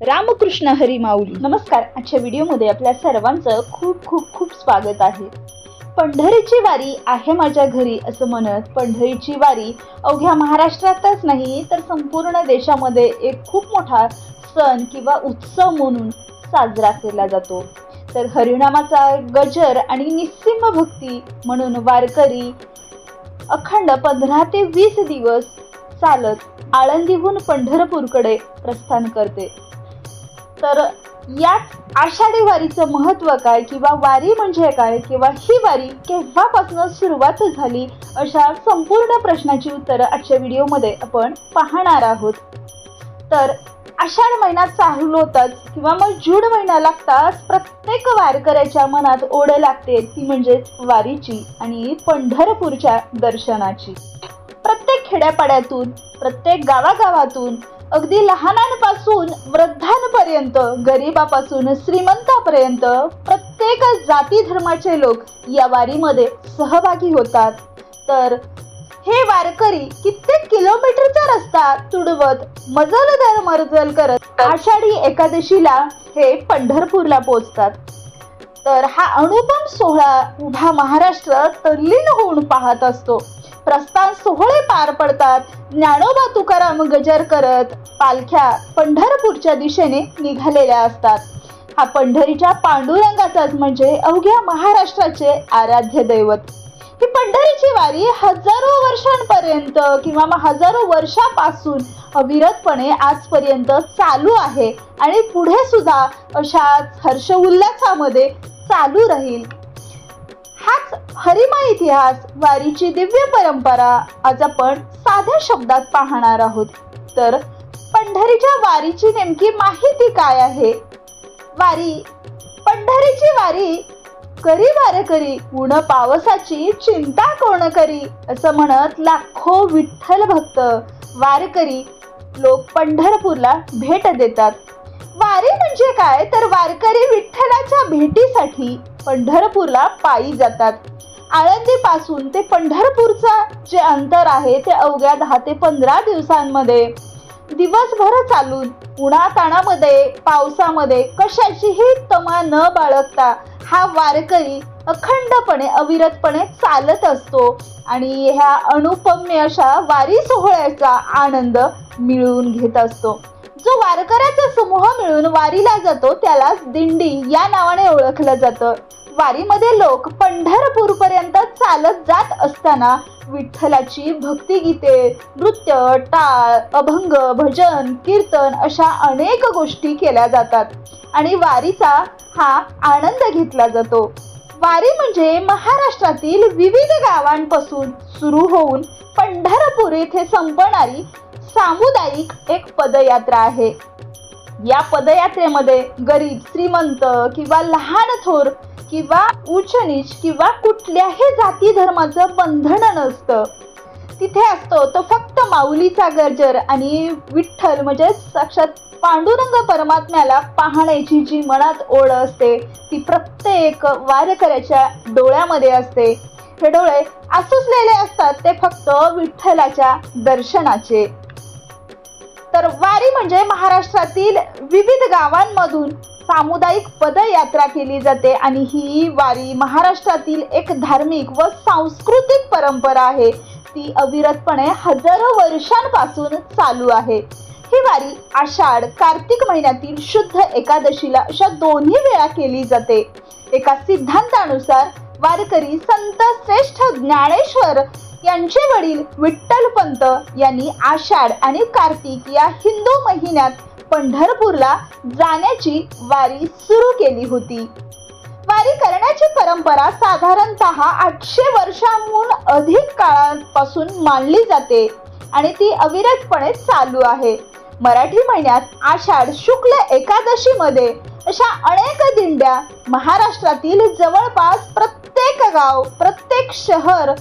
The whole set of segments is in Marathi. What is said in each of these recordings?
रामकृष्ण हरी माऊली. नमस्कार. आजच्या व्हिडिओमध्ये आपल्या सर्वांचं खूप खूप खूप स्वागत आहे. पंढरीची वारी आहे माझ्या घरी असं म्हणत पंढरीची वारी अवघ्या महाराष्ट्रातच नाही तर संपूर्ण देशामध्ये एक खूप मोठा सण किंवा उत्सव म्हणून साजरा केला जातो. तर हरिनामाचा गजर आणि निस्सिम भक्ती म्हणून वारकरी अखंड पंधरा ते वीस दिवस चालत आळंदीहून पंढरपूरकडे प्रस्थान करते. तर यात आषाढी वारीचं महत्त्व काय किंवा वारी म्हणजे काय किंवा ही वारी केव्हापासून सुरुवात झाली अशा संपूर्ण प्रश्नाची उत्तरं आजच्या व्हिडिओमध्ये आपण पाहणार आहोत. तर आषाढ महिना चालू होताच किंवा मग जून महिना लागताच प्रत्येक वारकऱ्याच्या मनात ओढ लागते ती म्हणजेच वारीची आणि पंढरपूरच्या दर्शनाची. प्रत्येक खेड्यापाड्यातून प्रत्येक गावागावातून अगदी लहानांपासून वृद्धांपर्यंत गरिबापासून श्रीमंतापर्यंत प्रत्येक जाती धर्माचे लोक या वारीमध्ये सहभागी होतात. तर हे वारकरी कित्येक किलोमीटरचा रस्ता तुडवत मजल दर मजल करत आषाढी एकादशीला हे पंढरपूरला पोचतात तर हा अनुपम सोहळा उभा महाराष्ट्र तल्लीन होऊन पाहत असतो. प्रस्थान सोहळे पार पडतात. ज्ञानोबा तुकाराम गजर करत पालख्या पंढरपूरच्या दिशेने निघालेल्या असतात. हा पंढरीच्या पांडुरंगाचाच म्हणजे अवघ्या महाराष्ट्राचे आराध्य दैवत. ही पंढरीची वारी हजारो वर्षांपर्यंत किंवा मग हजारो वर्षापासून अविरतपणे आजपर्यंत चालू आहे आणि पुढे सुद्धा अशाच हर्ष उल्हासामध्ये चालू राहील. हाच हरिमा इतिहास वारीची दिव्य परंपरा आज आपण साध्या शब्दात पाहणार आहोत. तर पंढरीच्या वारीची नेमकी माहिती काय आहे? वारी पंढरीची वारी करी वारे करी ऊन पावसाची चिंता कोण करी असं म्हणत लाखो विठ्ठल भक्त वारकरी लोक पंढरपूरला भेट देतात. वारी म्हणजे काय? तर वारकरी विठ्ठलाच्या भेटीसाठी पंढरपूरला पायी जातात. आळंदीपासून ते पंढरपूरचा जे अंतर आहे ते अवघ्या दहा ते पंधरा दिवसांमध्ये. दिवसभर चालून उन्हाताणामध्ये पावसामध्ये कशाचीही तमा न बाळगता हा वारकरी अखंडपणे अविरतपणे चालत असतो आणि ह्या अनुपम्य अशा वारी सोहळ्याचा आनंद मिळवून घेत असतो. जो वारकऱ्याचा समूह मिळून वारीला जातो त्यालाच दिंडी या नावाने ओळखलं जातं. वारीमध्ये लोक पंढरपूर पर्यंत चालत जात असताना विठ्ठलाची भक्तिगीते नृत्य टाळ अभंग भजन कीर्तन अशा अनेक गोष्टी केल्या जातात आणि वारीचा हा आनंद घेतला जातो. वारी म्हणजे महाराष्ट्रातील विविध गावांपासून सुरू होऊन पंढरपूर येथे संपणारी सामुदायिक एक पदयात्रा आहे. या पदयात्रेमध्ये गरीब श्रीमंत किंवा लहान थोर किंवा उच्च नीच किंवा कुठल्याही जाती धर्माचं बंधन नसतं. तिथे असतो तो फक्त माऊलीचा गजर आणि विठ्ठल म्हणजे साक्षात पांडुरंग परमात्म्याला पाहण्याची जी मनात ओढ असते ती प्रत्येक वारकऱ्याच्या डोळ्यामध्ये असते. हे डोळे आसुसलेले असतात ते फक्त विठ्ठलाच्या दर्शनाचे. तर वारी म्हणजे महाराष्ट्रातील विविध गावांमधून सामुदायिक पदयात्रा केली जाते आणि ही वारी महाराष्ट्रातील एक धार्मिक व सांस्कृतिक परंपरा आहे. ती अविरतपणे हजारो वर्षांपासून चालू आहे. ही वारी आषाढ कार्तिक महिन्यातील शुद्ध एकादशीला अशा दोन्ही वेळा केली जाते. एका सिद्धांतानुसार वारकरी संत श्रेष्ठ ज्ञानेश्वर यांचे वडील विठ्ठलपंत यांनी आषाढ आणि कार्तिक या हिंदू महिन्यात पंढरपूरला जाण्याची वारी सुरू केली होती. वारी करण्याची परंपरा साधारणतः आठशे वर्षांहून अधिक काळापासून मानली जाते आणि ती अविरतपणे चालू आहे. मराठी महिन्यात आषाढ शुक्ल एकादशीमध्ये अशा अनेक दिंड्या महाराष्ट्रातील जवळपास प्रत्येक गाव प्रत्येक शहर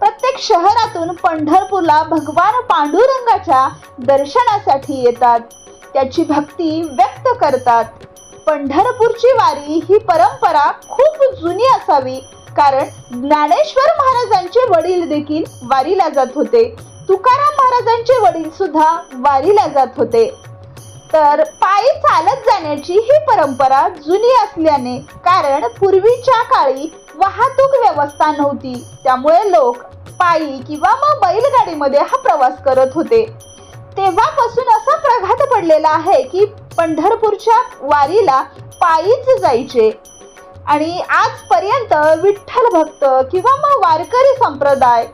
प्रत्येक शहरातून पंढरपूरला भगवान पांडुरंगाच्या दर्शनासाठी येतात. त्याची भक्ती व्यक्त करतात. पंढरपूरची वारी ही परंपरा खूप जुनी असावी कारण ज्ञानेश्वर महाराजांचे वडील देखील वारीला जात होते. तुकाराम महाराजांचे वडील सुद्धा वारीला जात होते. तर पायी चालत जाण्याची ही परंपरा जुनी असल्याने कारण पूर्वीच्या काळी वाहतूक व्यवस्था नव्हती. त्यामुळे लोक पायी किंवा मग बैलगाडीमध्ये हा प्रवास करत होते. तेव्हापासून असा प्रघात पडलेला आहे की पंढरपूरच्या वारीला पायीच जायचे. आणि आजपर्यंत विठ्ठल भक्त किंवा मग वारकरी संप्रदाय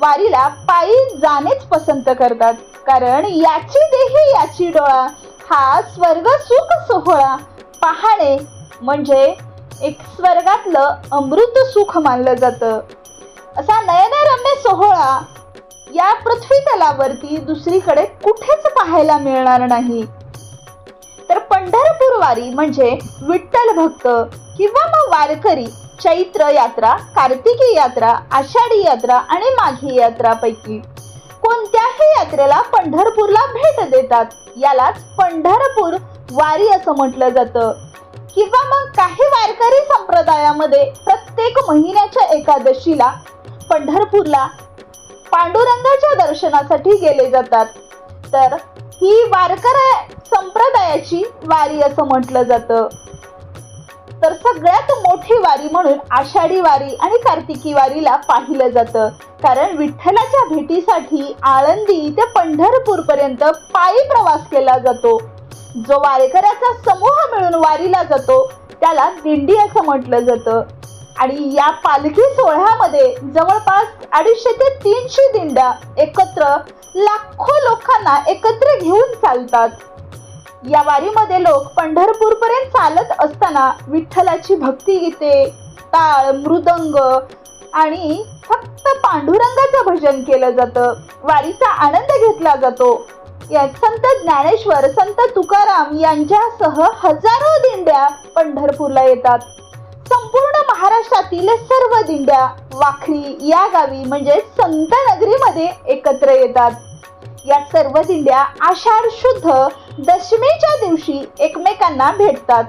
वारीला पायी जाणेच पसंत करतात. कारण याची देही याची डोळा हा स्वर्ग सुख सोहळा पाहणे म्हणजे एक स्वर्गातलं अमृत सुख मानलं जातं. असा नयनरम्य सोहळा या पृथ्वी तलावरती दुसरीकडे कुठेच पाहायला मिळणार नाही. तर पंढरपूर वारी म्हणजे विठ्ठल भक्त किंवा मग वारकरी चैत्र यात्रा कार्तिकी यात्रा आषाढी यात्रा आणि माघी यात्रापैकी कोणत्याही यात्रेला पंढरपूरला भेट देतात. यालाच पंढरपूर वारी असं म्हटलं जातं. किंवा मग काही वारकरी संप्रदायामध्ये प्रत्येक महिन्याच्या एकादशीला पंढरपूरला पांडुरंगाच्या दर्शनासाठी गेले जातात. तर ही वारकर संप्रदायाची वारी असं म्हटलं जातं. तर सगळ्यात मोठी वारी म्हणून आषाढी वारी आणि कार्तिकी वारीला पाहिलं जातं. कारण विठ्ठलाच्या भेटीसाठी आळंदी ते पंढरपूरपर्यंत पायी प्रवास केला जातो. जो वारकऱ्याचा समूह मिळून वारीला जातो त्याला दिंडी असं म्हटलं जातं. आणि या पालखी सोहळ्यामध्ये जवळपास अडीचशे ते तीनशे दिंड्या एकत्र लाखो लोकांना एकत्र घेऊन चालतात. या वारीमध्ये लोक पंढरपूर पर्यंत चालत असताना विठ्ठलाची भक्ती गीते टाळ मृदंग आणि फक्त पांडुरंगाचं भजन केलं जातं. वारीचा आनंद घेतला जातो. संत ज्ञानेश्वर संत तुकाराम यांच्यासह हजारो दिंड्या पंढरपूरला येतात. संपूर्ण महाराष्ट्रातील सर्व दिंड्या वाखरी या गावी म्हणजे संत नगरीमध्ये एकत्र येतात. या सर्व दिंड्या आषाढ शुद्ध दशमीच्या दिवशी एकमेकांना भेटतात.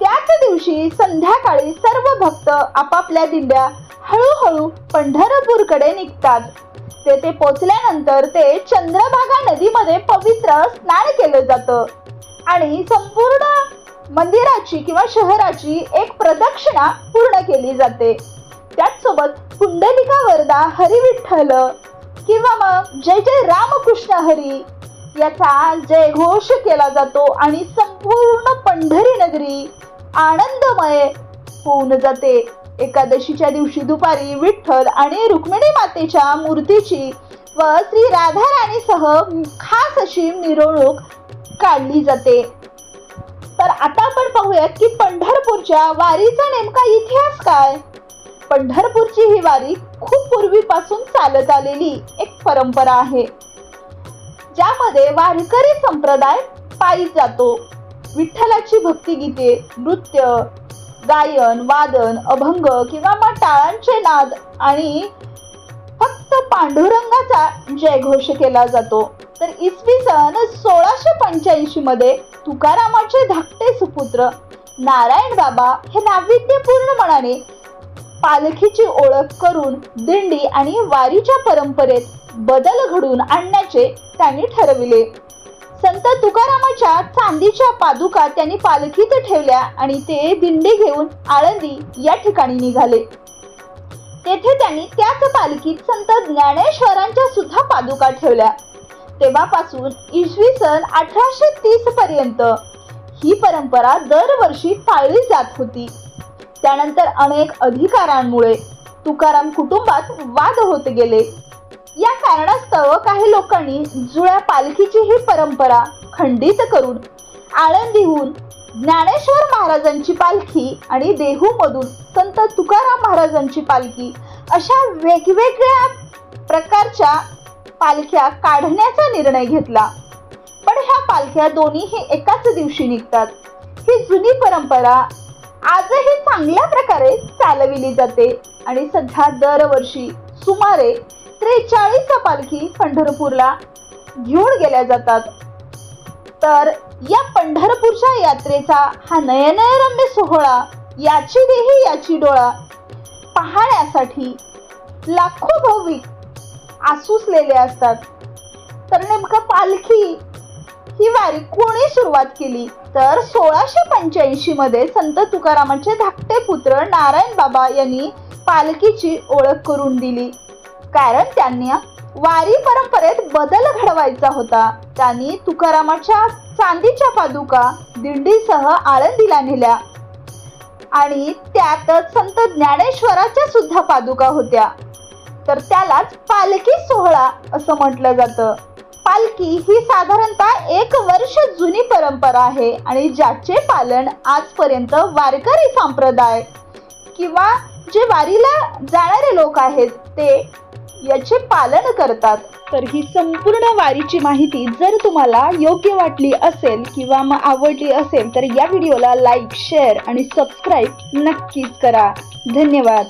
त्याच दिवशी संध्याकाळी सर्व भक्त आपापल्या दिंड्या हळूहळू पंढरपूरकडे निघतात. तेथे पोचल्यानंतर ते चंद्रभागा नदीमध्ये पवित्र स्नान केलं जातं. आणि संपूर्ण मंदिराची किंवा शहराची एक प्रदक्षिणा पूर्ण केली जाते. त्याचसोबत कुंडलिका वरदा हरिविठ्ठल किंवा मग जय जय रामकृष्ण हरी याचा जय घोष केला जातो आणि संपूर्ण पंढरी नगरी आनंदमय होऊन जाते. एकादशीच्या दिवशी दुपारी विठ्ठल आणि रुक्मिणी मातेच्या मूर्तीची व श्री राधा राणीसह खास अशी मिरवणूक काढली जाते. तर आता आपण पाहूयात की पंढरपूरच्या वारीचा नेमका इतिहास काय? पंढरपूरची ही वारी खूप पूर्वीपासून चालत आलेली एक परंपरा आहे. ज्यामध्ये वारकरी संप्रदाय पायी जातो. विठ्ठलाची भक्तिगीते नृत्य गायन वादन अभंग किंवा मग टाळांचे नाद आणि फक्त पांडुरंगाचा जयघोष केला जातो. तर इसवी सन सोळाशे पंच्याऐंशी मध्ये तुकारामाचे धाकटे सुपुत्र नारायण बाबा हे नाविन्यपूर्ण मनाने पालखीची ओळख करून दिंडी आणि वारीच्या परंपरेत बदल घडून आणण्याचे त्यांनी ठरविले. संत तुकारामाच्या चांदीच्या पादुका त्यांनी पालखीत ठेवल्या आणि ते दिंडी घेऊन आळंदी या ठिकाणी निघाले. तेथे त्यांनी त्याच पालखीत संत ज्ञानेश्वरांच्या सुद्धा पादुका ठेवल्या. तेव्हापासून इसवी सन अठराशे तीस पर्यंत ही परंपरा दरवर्षी पाळली जात होती. त्यानंतर अनेक अधिकारांमुळे तुकाराम कुटुंबात वाद होत गेले. कारणास्तव काही लोकांनी जुळ्या पालखीची ही परंपरा खंडित करून आळंदीहून ज्ञानेश्वर महाराजांची पालखी आणि देहूमधून संत तुकाराम महाराजांची पालखी अशा वेगवेगळ्या प्रकारच्या पालख्या काढण्याचा निर्णय घेतला. पण ह्या पालख्या दोन्हीही एकाच दिवशी निघतात. ही जुनी परंपरा आजही चांगल्या प्रकारे चालविली जाते आणि सध्या दरवर्षी सुमारे त्रेचाळीस पालखी पंढरपूरला घेऊन गेल्या जातात. तर या पंढरपूरच्या यात्रेचा हा नयनरम्य सोहळा याची देही याची डोळा पाहण्यासाठी लाखो भाविक आसुसलेले असतात. तर नेमकं पालखी ही वारी कोणी सुरुवात केली? तर सोळाशे पंच्याऐंशी मध्ये संत तुकारामांचे धाकटे पुत्र नारायण बाबा यांनी पालखीची ओळख करून दिली. कारण त्यांनी वारी परंपरेत बदल घडवायचा होता. त्यांनी तुकारामाच्या चांदीच्या पादुका दिंडीसह आळंदीला नेल्या. आणि त्यातच संत ज्ञानेश्वराच्या सुद्धा पादुका होत्या. तर त्यालाच पालखी सोहळा असं म्हटलं जातं. पालखी ही साधारणतः एक वर्ष जुनी परंपरा आहे आणि ज्याचे पालन आजपर्यंत वारकरी संप्रदाय किंवा जे वारीला जाणारे लोक आहेत ते याचे पालन करतात. तर ही संपूर्ण वारीची माहिती जर तुम्हाला योग्य वाटली असेल किंवा मग आवडली असेल तर या व्हिडिओला लाईक शेअर आणि सबस्क्राईब नक्कीच करा. धन्यवाद.